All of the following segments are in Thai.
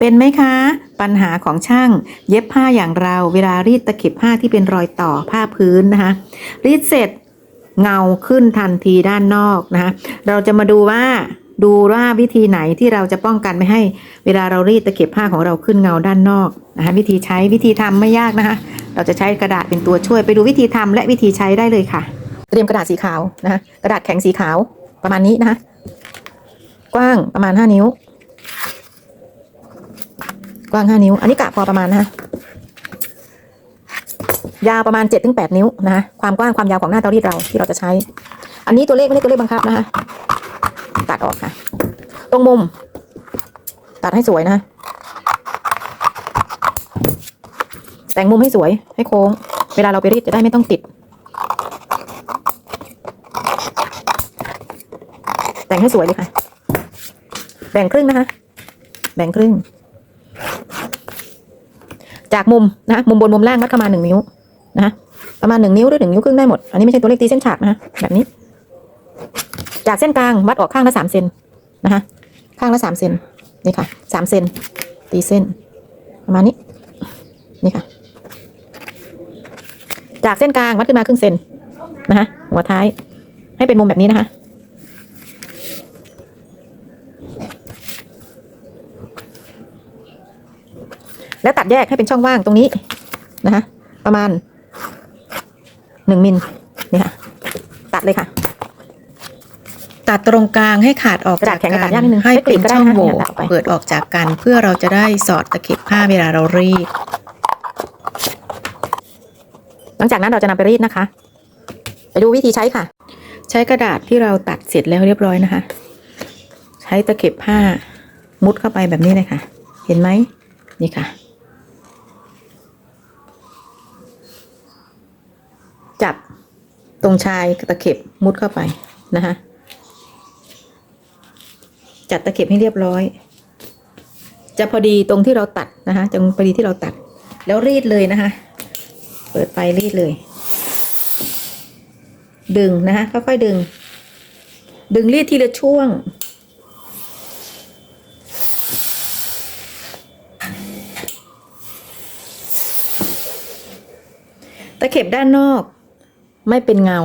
เป็นไหมคะ ปัญหาของช่าง เย็บผ้าอย่างเรา เวลารีดตะเข็บผ้าที่เป็นรอยต่อผ้าพื้นนะคะ รีดเสร็จเงาขึ้นทันทีด้านนอกนะคะเราจะมาดูว่าดูว่าวิธีไหนที่เราจะป้องกันไม่ให้ เวลาเรารีดตะเข็บผ้าของเราขึ้นเงาด้านนอกนะคะวิธีใช้วิธีทำไม่ยากนะคะ เราจะใช้กระดาษเป็นตัวช่วยไปดูวิธีทำและวิธีใช้ได้เลยค่ะ เตรียมกระดาษสีขาวนะคะกระดาษแข็งสีขาวประมาณนี้นะคะกว้างประมาณ 5 นิ้ว กว้าง5นิ้ว อันนี้กะพอประมาณนะคะยาวประมาณ7-8นิ้วนะคะความกว้างความยาวของหน้าเตารีดเราที่เราจะใช้ อันนี้ตัวเลขไม่ใช่ตัวเลขบังคับนะคะตัดออกค่ะ ตรงมุม ตัดให้สวยนะคะแต่งมุมให้สวยให้โค้ง เวลาเราไปรีดจะได้ไม่ต้องติด แต่งให้สวยเลยค่ะ แบ่งครึ่งนะคะ แบ่งครึ่ง จากมุมนะมุมบนมุมล่างวัดเข้ามาหนึ่งนิ้วนะประมาณหนึ่งนิ้วหรือหนึ่งนิ้วครึ่งได้หมด อันนี้ไม่ใช่ตัวเลขตีเส้นฉากนะคะแบบนี้ จากเส้นกลางวัดออกข้างละสามเซนนะคะข้างละสามเซนนี่ค่ะสามเซนตีเส้น ประมาณนี้นี่ค่ะ จากเส้นกลางวัดขึ้นมาครึ่งเซนนะคะหัวท้ายให้เป็นมุมแบบนี้นะคะ แล้วตัดแยกให้เป็นช่องว่างตรงนี้นะคะประมาณหนึ่งมิลนี่ค่ะ ตัดเลยค่ะ ตัดตรงกลางให้ขาดออกกระดาษแข็งกระดาษยากนิดนึงให้เป็นไม่กรีดก็ได้ช่องนะโหว่เนี่ยตัดออกไป เปิดออกจากกันเพื่อเราจะได้สอดตะเข็บผ้าเวลาเรารีด หลังจากนั้นเราจะนำไปรีดนะคะ ไปดูวิธีใช้ค่ะ ใช้กระดาษที่เราตัดเสร็จแล้วเรียบร้อยนะคะ ใช้ตะเข็บผ้า มุดเข้าไปแบบนี้เลยค่ะ เห็นไหมนี่ค่ะ จับตรงชายตะเข็บมุดเข้าไปนะคะจัดตะเข็บให้เรียบร้อย จะพอดีตรงที่เราตัดนะคะจะพอดีที่เราตัด แล้วรีดเลยนะคะ เปิดไฟรีดเลย ดึงนะคะค่อยๆดึง ดึงรีดทีละช่วงตะเข็บด้านนอก ไม่เป็นเงา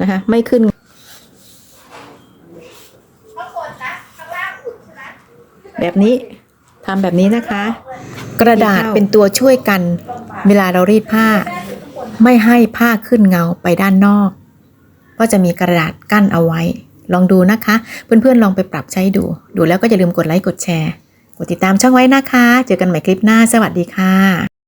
นะคะไม่ขึ้นแบบนี้ทำแบบนี้นะคะ กระดาษเป็นตัวช่วยกัน เวลาเรารีดผ้า ไม่ให้ผ้าขึ้นเงาไปด้านนอก ก็จะมีกระดาษกั้นเอาไว้ ลองดูนะคะ เพื่อนๆลองไปปรับใช้ดู ดูแล้วก็อย่าลืมกดไลค์กดแชร์ กดติดตามช่องไว้นะคะ เจอกันใหม่คลิปหน้า สวัสดีค่ะ